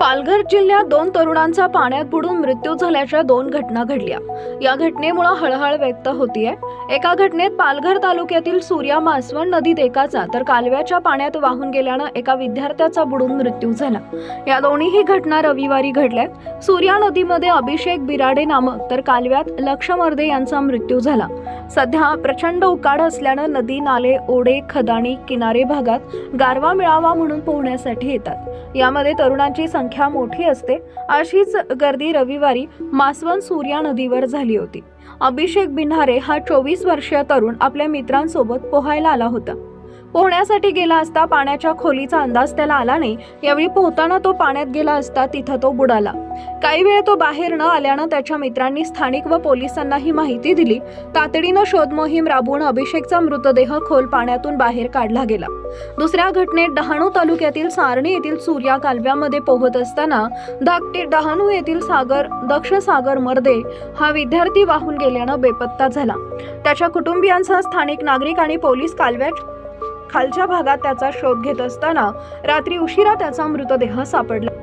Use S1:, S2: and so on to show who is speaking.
S1: पालघर जिल्ह्यात दोन तरुणांचा पाण्यात बुडून मृत्यू झाल्याच्या दोन घटना घडल्या. या घटनेमुळे हळहळ व्यक्त होतीये. एका घटनेत पालघर तालुक्यातील सूर्या मासवण नदीत एकाचा तर कालव्याच्या पाण्यात वाहून गेल्यानं एका विद्यार्थ्याचा बुडून मृत्यू झाला. या दोन्हीही घटना रविवारी घडल्यात सूर्या नदीमध्ये अभिषेक बिराडे नामक तर कालव्यात लक्षमर्दे यांचा मृत्यू झाला. सध्या प्रचंड उकाड असल्यानं नदी नाले ओढे खदाणी किनारे भागात गारवा मिळावा म्हणून पोहण्यासाठी येतात. यामध्ये तरुणांची संख्या मोठी असते. अशीच गर्दी रविवारी मासवण सूर्या नदीवर झाली होती. अभिषेक बिन्हारे हा चोवीस वर्षीय तरुण आपल्या मित्रांसोबत पोहायला आला होता. पोहण्यासाठी गेला असता पाण्याच्या खोलीचा अंदाज त्याला आला नाही. यावेळी पोहताना तो पाण्यात गेला असता तिथं तो बुडाला. काही वेळ तो बाहेर न आल्यानं त्याच्या मित्रांनी स्थानिक व पोलिसांना ही माहिती दिली. तातडीनं शोध मोहीम राबवून अभिषेकचा मृतदेह खोल पाण्यातून बाहेर काढला गेला. दुसऱ्या घटनेत डहाणू तालुक्यातील सारणी येथील सूर्या कालव्यामध्ये पोहत असताना धाकटे डहाणू येथील सागर दक्ष सागर मर्दे हा विद्यार्थी वाहून गेल्यानं बेपत्ता झाला. त्याच्या कुटुंबियांसह स्थानिक नागरिक आणि पोलीस कालव्यात खालच्या भागात त्याचा शोध घेत असताना रात्री उशिरा त्याचा मृतदेह सापडला.